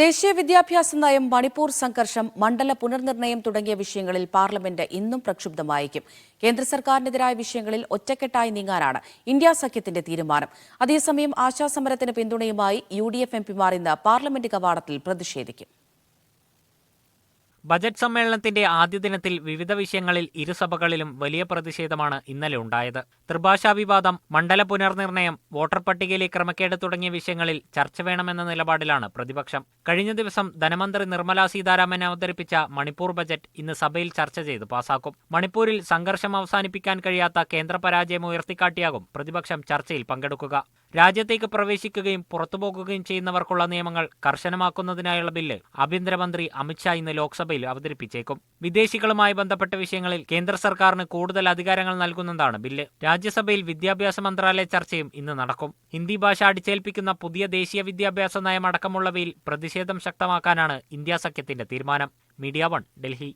ദേശീയ വിദ്യാഭ്യാസ നയം മണിപ്പൂർ സംഘർഷം മണ്ഡല പുനർനിർണയം തുടങ്ങിയ വിഷയങ്ങളിൽ പാർലമെന്റ് ഇന്നും പ്രക്ഷുബ്ധമായിരിക്കും. കേന്ദ്ര സർക്കാരിനെതിരായ വിഷയങ്ങളിൽ ഒറ്റക്കെട്ടായി നീങ്ങാനാണ് ഇന്ത്യ സഖ്യത്തിന്റെ തീരുമാനം. അതേസമയം ആശാസമരത്തിന് പിന്തുണയുമായി യു ഡി എഫ് എം പിമാർ ഇന്ന് പാർലമെന്റ് കവാടത്തിൽ പ്രതിഷേധിക്കും. ബജറ്റ് സമ്മേളനത്തിന്റെ ആദ്യ ദിനത്തിൽ വിവിധ വിഷയങ്ങളിൽ ഇരുസഭകളിലും വലിയ പ്രതിഷേധമാണ് ഇന്നലെ ഉണ്ടായത്. ത്രിഭാഷാ വിവാദം മണ്ഡല പുനർനിർണയം വോട്ടർ പട്ടികയിലെ ക്രമക്കേട് തുടങ്ങിയ വിഷയങ്ങളിൽ ചർച്ച വേണമെന്ന നിലപാടിലാണ് പ്രതിപക്ഷം. കഴിഞ്ഞ ദിവസം ധനമന്ത്രി നിർമ്മലാ സീതാരാമൻ അവതരിപ്പിച്ച മണിപ്പൂർ ബജറ്റ് ഇന്ന് സഭയിൽ ചർച്ച ചെയ്ത് പാസാക്കും. മണിപ്പൂരിൽ സംഘർഷം അവസാനിപ്പിക്കാൻ കഴിയാത്ത കേന്ദ്ര പരാജയം ഉയർത്തിക്കാട്ടിയാകും പ്രതിപക്ഷം ചർച്ചയിൽ പങ്കെടുക്കുക. രാജ്യത്തേക്ക് പ്രവേശിക്കുകയും പുറത്തുപോകുകയും ചെയ്യുന്നവർക്കുള്ള നിയമങ്ങൾ കർശനമാക്കുന്നതിനായുള്ള ബില്ല് ആഭ്യന്തരമന്ത്രി അമിത്ഷാ ഇന്ന് ലോക്സഭയിൽ അവതരിപ്പിച്ചേക്കും. വിദേശികളുമായി ബന്ധപ്പെട്ട വിഷയങ്ങളിൽ കേന്ദ്ര സർക്കാരിന് കൂടുതൽ അധികാരങ്ങൾ നൽകുന്നതാണ് ബില്ല്. രാജ്യസഭയിൽ വിദ്യാഭ്യാസ മന്ത്രാലയ ചർച്ചയും ഇന്ന് നടക്കും. ഹിന്ദി ഭാഷ അടിച്ചേൽപ്പിക്കുന്ന പുതിയ ദേശീയ വിദ്യാഭ്യാസ നയം അടക്കമുള്ളവയിൽ പ്രതിഷേധം ശക്തമാക്കാനാണ് ഇന്ത്യ സഖ്യത്തിന്റെ തീരുമാനം. Media one Delhi.